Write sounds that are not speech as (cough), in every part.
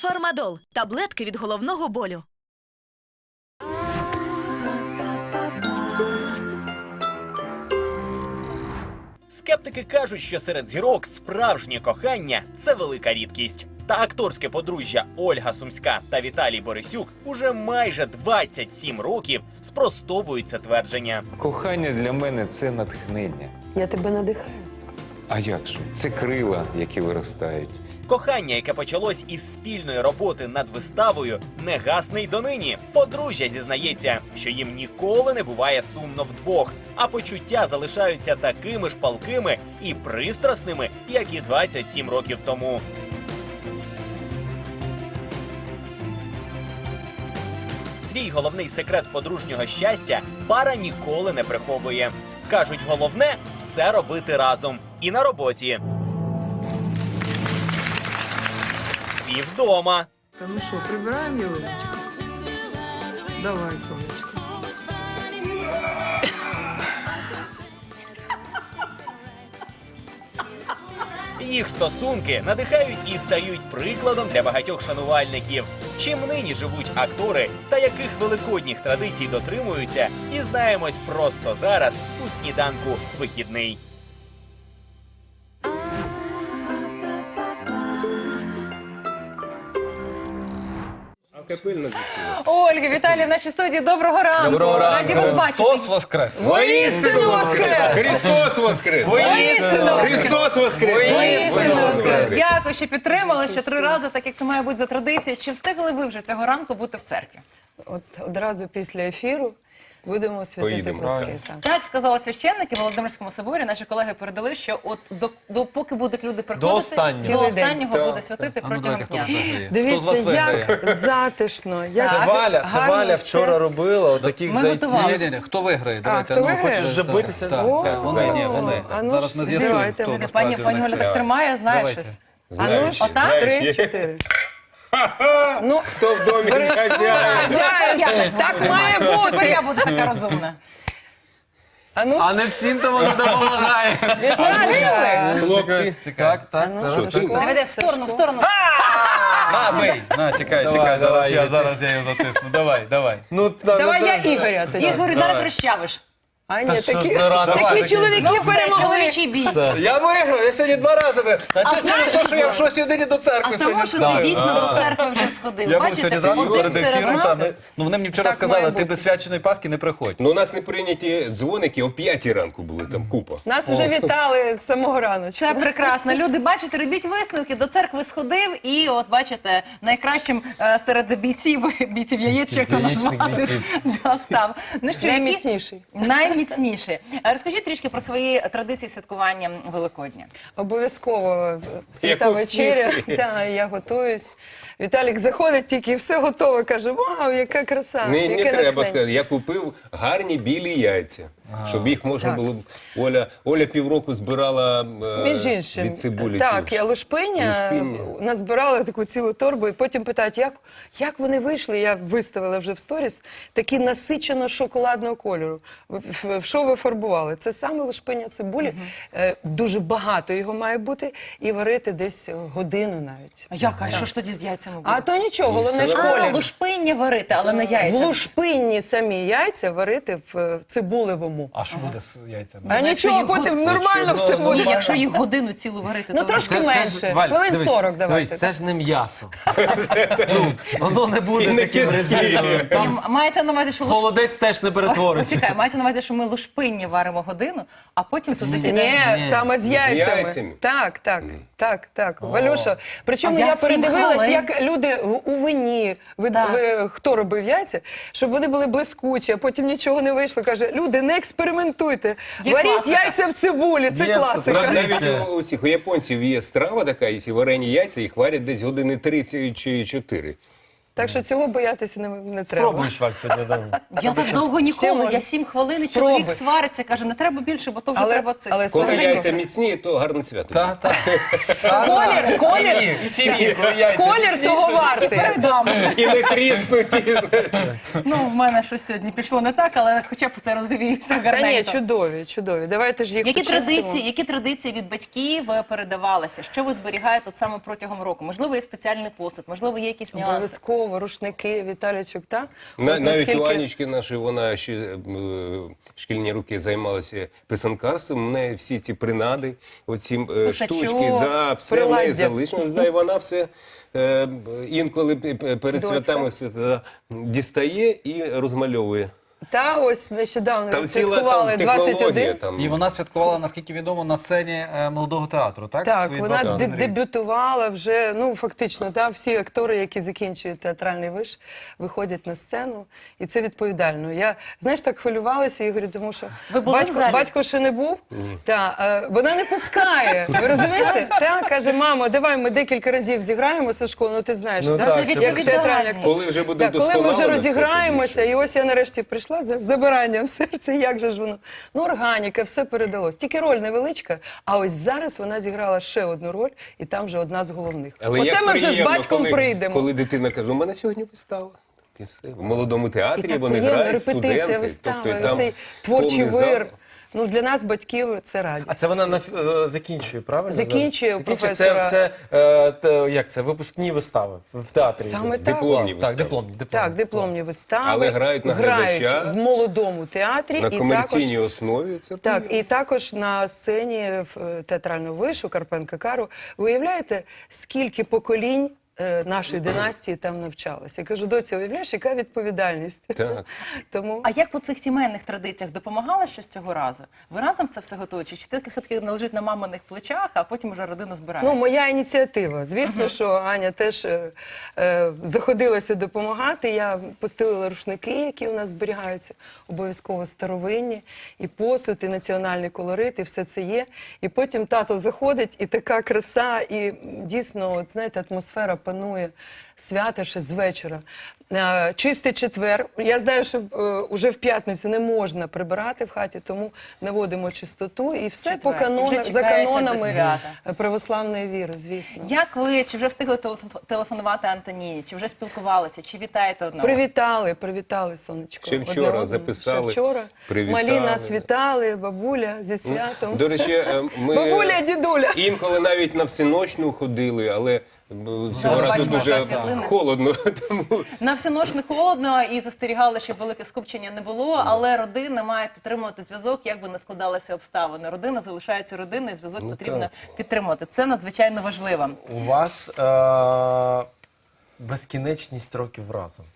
Фармадол таблетки від головного болю. Скептики кажуть, що серед зірок справжнє кохання це велика рідкість. Та акторське подружжя Ольга Сумська та Віталій Борисюк уже майже 27 років спростовують це твердження. Кохання для мене це натхнення. Я тебе надихаю. А як же? Це крила, які виростають. Кохання, яке почалось із спільної роботи над виставою, не гасне й донині. Подружжя зізнається, що їм ніколи не буває сумно вдвох, а почуття залишаються такими ж палкими і пристрасними, як і 27 років тому. Свій головний секрет подружнього щастя пара ніколи не приховує. Кажуть, головне все робити разом і на роботі. І вдома. Та ну що, прибираємо ялиночку? Давай, сонечко. Їх стосунки надихають і стають прикладом для багатьох шанувальників. Чим нині живуть актори та яких великодніх традицій дотримуються, дізнаємось просто зараз у сніданку вихідний. Ольга, Віталій в нашій студії. Доброго ранку. Доброго ранку. Раді вас бачити. Христос воскрес! Воістину воскрес! Христос воскрес! Воістину! Христос воскрес! Воістину воскрес! воскрес! Дякую, що підтримали ще три рази, так як це має бути за традицією. Чи встигли ви вже цього ранку бути в церкві? От одразу після ефіру будемо святити Поїдемо. Воскрес. Так. Так сказали священники в Володимирському соборі. Наші колеги передали, що от до, до поки будуть люди приходити, останнього. до Цілий день. останнього буде святити А ну протягом давайте, хто дня. виграє? Хто з Дивіться, вас виграє? як затишно, як Це Валя, це гарно Валя все. вчора робила отаких Ми зайців. готували. Ні, ні, ні, хто виграє? Давайте, хто ну, виграє? хочеш Вже битися? Так, О, так, вони, ні, вони. а ну Зараз ж, ми з'ясуємо, хто мене. Пані, насправді пані Оля так тримає, знає Давайте. щось. А ну ж, Отак? три, чотири. Ну, Хто в домі я так має бути. Тепер я буду така розумна. А ну А не всім то воно допомагає. Віталій! Хлопці, так, так, ну, зараз. Давайте в сторону, в сторону. На, бий! На, чекай, Давай, чекай, зараз я, зараз я його затисну. Давай, давай. Ну, та, Давай ну, я Ігоря тоді. Ігор, зараз розчавиш. А ні, що такі, за рано? такі Давай, чоловіки Ну, все, перемогли. Чоловічий бій. Я виграв, я сьогодні два рази виграв. А ти знаєш, що, що я в шостій годині до А церкви тому, сьогодні що ти дійсно до церкви вже сходив. Я був Бачите, сьогодні зранку один перед серед ефіром. та, нас. ми- Ну вони мені вчора Так має сказали, ти бути. без свяченої Пасхи не приходь. Ну, у нас не прийняті дзвоники о 5 ранку були там купа. Нас вже вітали з самого раночку. Це прекрасно. Люди, бачите, робіть висновки. До церкви сходив, і от бачите, найкращим е, серед бійців бійців яєць, як це Яєчних назвати, бійців. (laughs) да, став. Ну що, які- Найміцніший. Найміцніший. Е, Розкажіть трішки про свої традиції святкування Великодня. Обов'язково свята у всіх. вечеря. (laughs) (laughs) Та, я готуюсь. Віталік заходить тільки все готове. Каже: Вау, яка краса! Не, яке не треба натхнення». сказати. Я купив гарні білі яйця, щоб їх можна Так. було. б- Оля, Оля півроку збирала е, Між іншим, від цибулі. так, я лушпиня, назбирала таку цілу торбу, і потім питають, як, як вони вийшли. Я виставила вже в сторіс такі насичено шоколадного кольору. В, в- в що ви фарбували? Це саме лушпиня цибулі. Е, дуже багато його має бути, і варити десь годину навіть. А як? А що ж тоді з яйцями буде? А то нічого, головне ж А, колір. лушпиння варити, але не В яйця. лушпинні самі яйця варити в е, цибулевому. А що буде з яйцями? А нічого, потім нормально все Ні, буде. якщо їх годину цілу варити, Ну то трошки менше, хвилин 40 давайте. Це ж не м'ясо. (laughs) Ну, воно не буде таким резиновим. Мається на увазі, що холодець теж не перетвориться. Почекай, мається на увазі, що ми лушпиння варимо годину, а потім туди Ні. кидаємо. Ні, саме з яйцями. Так, так, так, так. Валюша. Причому я, я передивилась, як люди у вині, хто робив яйця, щоб вони були блискучі, а потім нічого не вийшло. Каже, люди, не експериментуйте. Є Варіть класика. яйця в цибулі, це Є класика. Навіть у усіх у японців є страва така, якщо варені яйця, їх варять десь години 30 чи 4. Так що цього боятися не, не треба. Спробуєш Валь сьогодні. да. Я так довго ніколи. Я сім хвилин, і Спробуй. чоловік свариться, каже, не треба більше, бо то вже Але- треба це. але Коли яйця міцні, то гарне свято. Та, та. Колір, колір, в сім'ї, коли яйця колір того то- вартий. І не тріснуті. Ну, в мене щось сьогодні пішло не так, але хоча б це розговіюся Та ні, гарненько. чудові, чудові. Давайте ж їх Які почистимо. традиції, які традиції від батьків е, передавалися? Що ви зберігаєте от саме протягом року? Можливо, є спеціальний посуд, можливо, є якісь нюанси. Обов'язково, рушники, Віталічок, та? На, навіть наскільки- у Анічки нашої, вона ще е, шкільні роки займалася писанкарством. Мене всі ці принади, оці е, Писачок, штучки, да, все в неї залишилось. Знає, вона все е, інколи перед Дочка. святами все дістає і розмальовує. Та ось нещодавно Там ціла святкували там, технологія. 21. Там. І вона святкувала, наскільки відомо, на сцені е, молодого театру, так? Так, Свої вона 21 де- рік. дебютувала вже, ну фактично, та, всі актори, які закінчують театральний виш, виходять на сцену, і це відповідально. Я, знаєш, так хвилювалася, Ігорю, тому що Ви були в батько, залі? батько ще не був, та, е, вона не пускає. Ви розумієте? Та, каже, мамо, давай ми декілька разів зіграємо, Сашко, ну ти знаєш, Ну да? так, Це як театральний актор. Коли вже буде Так, коли ми вже все, розіграємося, і ось я нарешті прийшла з забиранням серця, як же ж воно. Ну, органіка, все передалось. Тільки роль невеличка, а ось зараз вона зіграла ще одну роль, і там вже одна з головних. Але Оце як ми вже з приємно, батьком коли, прийдемо. Коли дитина каже, у мене сьогодні вистава. І все. В молодому І театрі так вони приємно, грають, репетиція, студенти. тобто, і там цей творчий повний зал. вир. Ну, для нас, батьків, це радість. А це вона на, е, закінчує, правильно? Закінчує у Закінчує. професора. Це, це, е, те, як це, випускні вистави в театрі. Саме так. Дипломні Так, дипломні, дипломні. Так, дипломні вистави. Але грають на грають глядача, в молодому театрі. На і також основі це Так, і також на сцені в, е, театрального вишу Карпенка Кару. Ви уявляєте, скільки поколінь нашої династії там навчалося? Я кажу, доці, уявляєш, яка відповідальність? Так. (laughs) Тому А як в цих сімейних традиціях допомагало щось цього разу? Ви разом це все готуєте? Чи таки все-таки лежить на маминих плечах, а потім вже родина збирається? ну, моя ініціатива. Звісно, що Аня теж е, е, заходилася допомагати. Я постелила рушники, які у нас зберігаються, обов'язково старовинні, і посуд, і національний колорит, і все це є. І потім тато заходить, і така краса, і дійсно, от, знаєте, атмосфера панує свята ще з вечора. Е, Чистий четвер. Я знаю, що вже в п'ятницю не можна прибирати в хаті, тому наводимо чистоту і все по Четвер. І вже канонам, за канонами православної віри, звісно. Як ви чи вже встигли телеф- телефонувати Антоніні? Чи вже спілкувалися? Чи вітаєте одного? Привітали, привітали, сонечко. Ще вчора одному. записали, Ще вчора. привітали. Малі нас вітали, бабуля зі святом. До речі, е, ми Бабуля, дідуля. інколи навіть на всеночну ходили, але е, цього разу дуже холодно. (laughs) Тому На всю ночь не холодно і застерігали, щоб велике скупчення не було, але родина має підтримувати зв'язок, як би не складалися обставини. Родина залишається родиною, зв'язок Ну, потрібно так. підтримувати. Це надзвичайно важливо. У вас е- безкінечність років разом.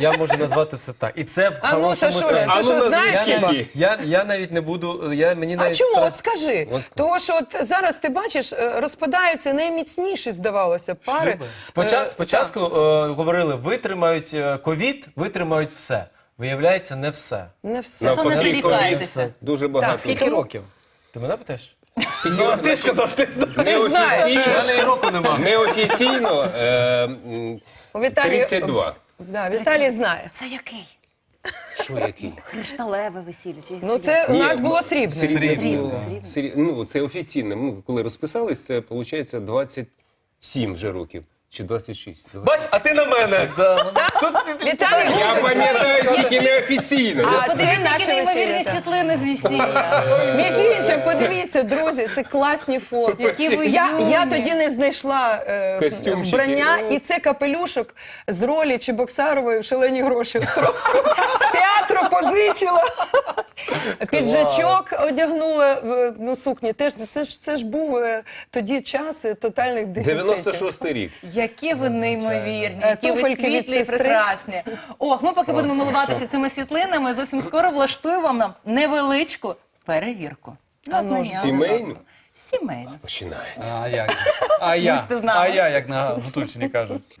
Я можу назвати це так. І це в А ну, хорошому Сашуля, сенсі. ти А ну, що, знаєш хіба? Я, я навіть не буду. Я, мені А навіть чому? страшно. От скажи. От. Тому що от зараз ти бачиш, е, розпадаються найміцніші, здавалося, пари. Шлюби. Спочатку, Е, спочатку е, говорили, витримають е, ковід, витримають все. Виявляється, не все. Не все. На То не Навпаки, зарікайтеся. дуже багато. Скільки років? Ти мене питаєш? Ну, ти ж казав, що ти знаєш. Ти ж знаєш. У мене і року нема. Неофіційно е, м, У Віталії- 32. Да, Віталій знає. Це який? Що який? Кришталеве весілля. Чи Ну, це у нас було ну, срібне. Срібне. Срібне, було. срібне. Срібне. Ну, це офіційне. Ми коли розписались, це виходить 27 вже років. Чи 26. Бач, а ти на мене. Тут ти- ти- Віталій Я пам'ятаю, скільки неофіційно. А це Подивіться, наше неймовірні весілля. світлини з весілля. Між іншим, подивіться, друзі, це класні фото. Які ви я, я юні. тоді не знайшла е, Костюмчики. вбрання, і це капелюшок з ролі Чебоксарової в шалені гроші Островського. З театру позичила. Піджачок одягнула в ну, сукні. Теж це ж це ж був е, тоді час е, тотальних дефіцитів. 96 рік. Які ви неймовірні, Е, які ви туфельки від світлі і сестри. Прекрасні. Ох, ми поки будемо милуватися цими світлинами, зовсім скоро влаштуємо нам невеличку перевірку. На ну знання. Сімейну? Сімейну. Починається. А як? А я? Будьте з. А я, як на Гутульщині кажуть.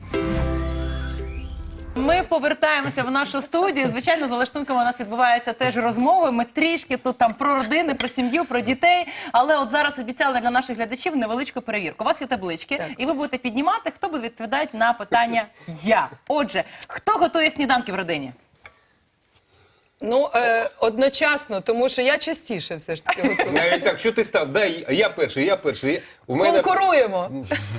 Ми повертаємося в нашу студію. Звичайно, за лаштунками у нас відбуваються теж розмови. Ми трішки тут там про родини, про сім'ю, про дітей. Але от зараз обіцяли для наших глядачів невеличку перевірку. У вас є таблички, і ви будете піднімати, хто буде відповідати на питання я. Отже, хто готує сніданки в родині? Ну, е, одночасно, тому що я частіше все ж таки готую. Навіть так, що ти став? Дай, я перший, я перший. Я- У мене, Конкуруємо.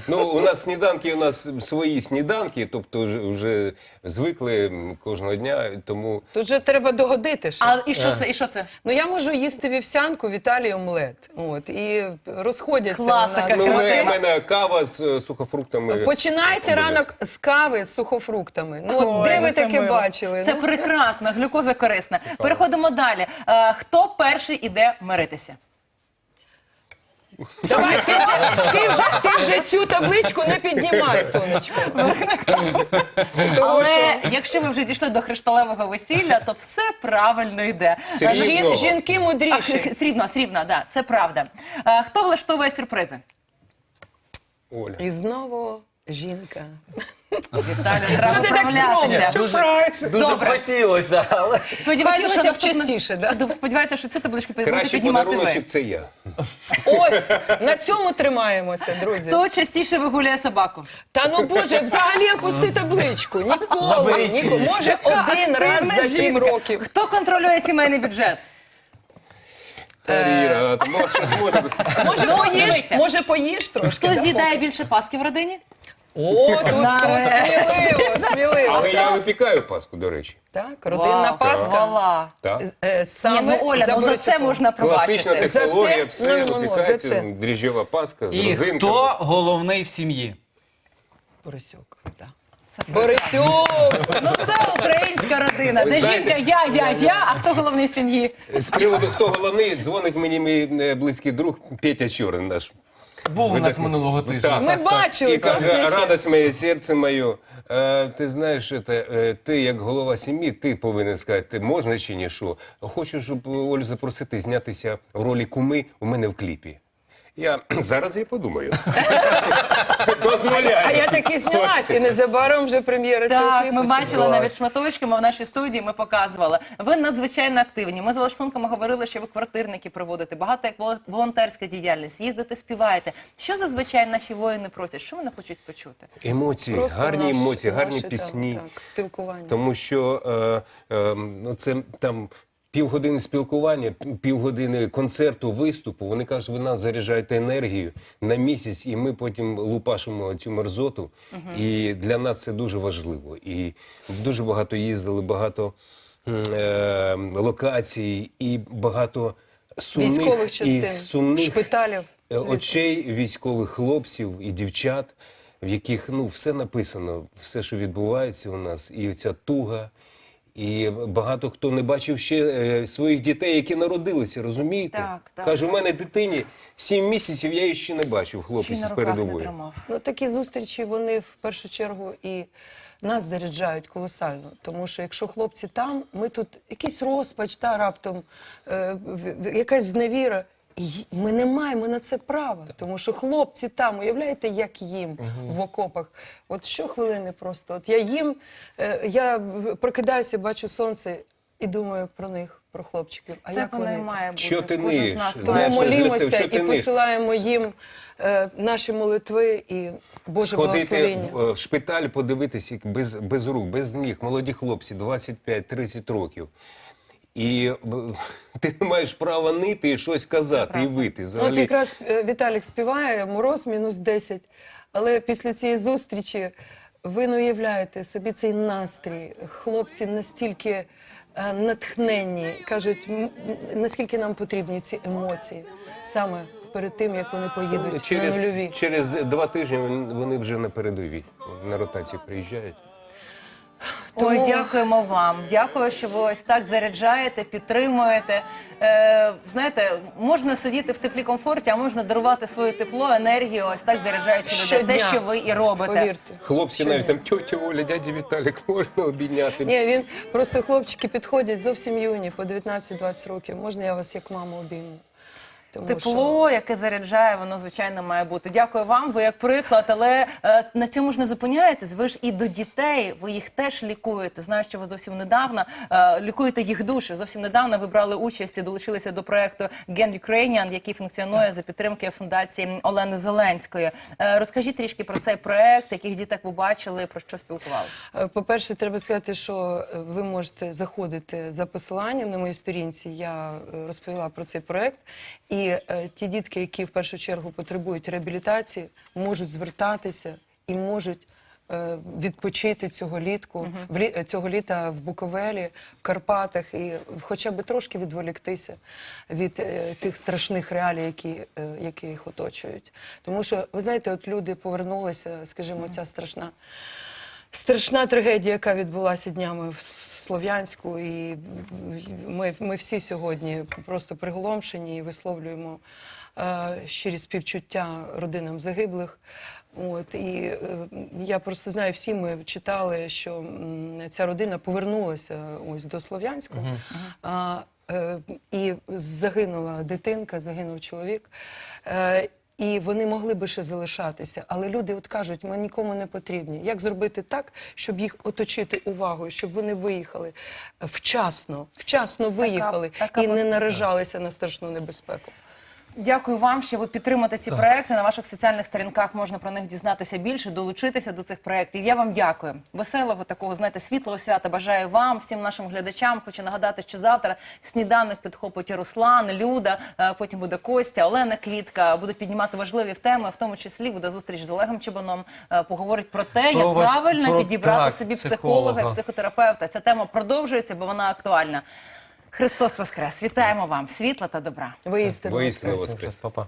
ну, у нас сніданки, у нас свої сніданки, тобто вже, вже звикли м, кожного дня, тому Тут же треба догодити ще. А і що це? І що це? Ну я можу їсти вівсянку, Віталій омлет. От і розходяться. Класика. у нас. ну, у мене, кава з е, сухофруктами. Починається Обов'язково. ранок з кави з сухофруктами. Ну от Ой, де ну ви це таке мило. бачили? Це Ну, прекрасно, глюкоза корисна. Переходимо далі. Е, хто перший іде миритися? Давай, ти вже, ти, вже, ти вже цю табличку не піднімай, (laughs) сонечко. Тому Але якщо ви вже дійшли до кришталевого весілля, то все правильно йде. Жін, жінки А, мудріші. Срібно, срібно, да, це правда. Е, Хто влаштовує сюрпризи? Оля. І знову жінка. Віталій, Що ти так справлятися. Дуже, дуже Добре. хотілося, але Сподіваюся, Хотілося б частіше, да? Ду- Сподіваюся, що цю табличку будете Кращий піднімати подаруночок це я. Ось на цьому тримаємося, друзі. Хто частіше вигуляє собаку? Та ну боже, взагалі опусти табличку. Ніколи, ніколи. Може, один раз за сім років. Хто контролює сімейний бюджет? Таріра, а може, бути? Може, Ну, дивися. може, поїш трошки. Хто з'їдає більше паски в родині? О, тут, тут сміливо, (laughs) сміливо. Але я випікаю паску, до речі. Так, родинна Вау, паска. Вала. Так. Е, Ні, Саме ну Оля, ну за це можна Класична пробачити. За технологія, це? все Ну, ну, ну, випікається, це. дріжджова паска з І розинками. хто головний в сім'ї? Борисюк. да. Борисюк! Ну це українська родина, Ви де знаєте- жінка я, я, я, а хто головний в сім'ї? З приводу, хто головний, дзвонить мені мій е, близький друг Петя Чорн наш. Був у нас так- минулого тижня. Ми так, так. бачили, І класний ефір. радость моє, серце моє. Е, ти знаєш, це, е, ти як голова сім'ї, ти повинен сказати, можна чи ні що. Хочу, щоб Олю запросити знятися в ролі куми у мене в кліпі. Я (clears throat) зараз я подумаю. (laughs) Дозволяю. А я таки знялась, і незабаром вже прем'єра цього Так, кліпу. ми чи- бачили навіть шматочками в нашій студії. Ми показували. Ви надзвичайно активні. Ми за лаштунками говорили, що ви квартирники проводите. Багато як воло- волонтерська діяльність. Їздите, співаєте. Що зазвичай наші воїни просять? Що вони хочуть почути? Емоції, Просто гарні наш- емоції, гарні там, пісні. Так, спілкування. Тому що е, е, ну, це там півгодини спілкування, півгодини концерту, виступу. Вони кажуть, ви нас заряджаєте енергію на місяць, і ми потім лупашимо цю мерзоту. І для нас це дуже важливо. І дуже багато їздили, багато е, локацій, і багато сумних Військових і частин, сумних шпиталів. е, звісно. очей військових хлопців і дівчат, в яких ну все написано, все, що відбувається у нас, і ця туга. І багато хто не бачив ще е, своїх дітей, які народилися, розумієте? Так, так, Каже, у мене дитині сім місяців, я її ще не бачив, Чи хлопець на з руках не передової. тримав? Ну, такі зустрічі вони в першу чергу і нас заряджають колосально. Тому що якщо хлопці там, ми тут якийсь розпач, та раптом е, в- в- якась зневіра. І ми не маємо на це права, тому що хлопці там, уявляєте, як їм в окопах. От щохвилини просто. От я їм, е, я прокидаюся, бачу сонце і думаю про них, про хлопчиків. А Так як вони? має бути. Що ти ниєш? нас Тому молімося що і не- посилаємо їм е, наші молитви і Боже Сходити благословення. в, е, в шпиталь, подивитися як без, без рук, без ніг, молоді хлопці, 25-30 років. І ти не маєш права нити і щось казати, і вити. От якраз е, Віталік співає мороз мінус 10, але після цієї зустрічі ви не уявляєте собі цей настрій. Хлопці настільки е, натхненні, кажуть, наскільки нам потрібні ці емоції саме перед тим, як вони поїдуть на через, нульові. через два тижні вони вже на передовій. На ротацію приїжджають. Ой, дякуємо вам. Дякую, що ви ось так заряджаєте, підтримуєте. Е, знаєте, можна сидіти в теплі комфорті, а можна дарувати своє тепло, енергію, ось так заряджаючи людей. Щодня. Те, що ви і робите. Повірте. Хлопці навіть там тьотя Оля, дядя Віталік, (laughs) можна обійняти. Ні, він просто хлопчики підходять зовсім юні, по 19-20 років. Можна я вас як маму обійму? Тому Тепло, яке заряджає, воно звичайно має бути. Дякую вам. Ви як приклад, але е, на цьому ж не зупиняєтесь. Ви ж і до дітей, ви їх теж лікуєте. Знаю, що ви зовсім недавно е, лікуєте їх душі. Зовсім недавно ви брали участь і долучилися до проекту Gen Ukrainian, який функціонує за підтримки фундації Олени Зеленської. Е, розкажіть трішки про цей проект, яких діток ви бачили, про що спілкувалися. Е, По-перше, треба сказати, що е, ви можете заходити за посиланням на моїй сторінці. Я е, розповіла про цей проект. І е, ті дітки, які в першу чергу потребують реабілітації, можуть звертатися і можуть. е, Відпочити цього літку в лі- цього літа в Буковелі, в Карпатах, і хоча б трошки відволіктися від е, тих страшних реалій, які, е, які їх оточують. Тому що ви знаєте, от люди повернулися, скажімо, ця страшна страшна трагедія, яка відбулася днями в Слов'янську, і ми, ми всі сьогодні просто приголомшені і висловлюємо е, щирі співчуття родинам загиблих. От і е, я просто знаю, всі ми читали, що м, ця родина повернулася ось до Слов'янського. А, е, і загинула дитинка, загинув чоловік. Е, і вони могли би ще залишатися, але люди от кажуть, ми нікому не потрібні. Як зробити так, щоб їх оточити увагою, щоб вони виїхали вчасно, вчасно виїхали така і не наражалися на страшну небезпеку. Дякую вам, що ви підтримуєте ці проекти. На ваших соціальних сторінках можна про них дізнатися більше, долучитися до цих проєктів. Я вам дякую. Веселого такого, знаєте, світлого свята бажаю вам, всім нашим глядачам. Хочу нагадати, що завтра сніданок підхопить Руслан, Люда, е, потім буде Костя, Олена Квітка. Будуть піднімати важливі теми, в тому числі буде зустріч з Олегом Чебаном. е, Поговорить про те, Про як правильно про- підібрати так, собі психолога. психолога, психотерапевта. Ця тема продовжується, бо вона актуальна. Христос Воскрес! Вітаємо вам! Світла та добра! Воістину Воістину воскрес. Папа.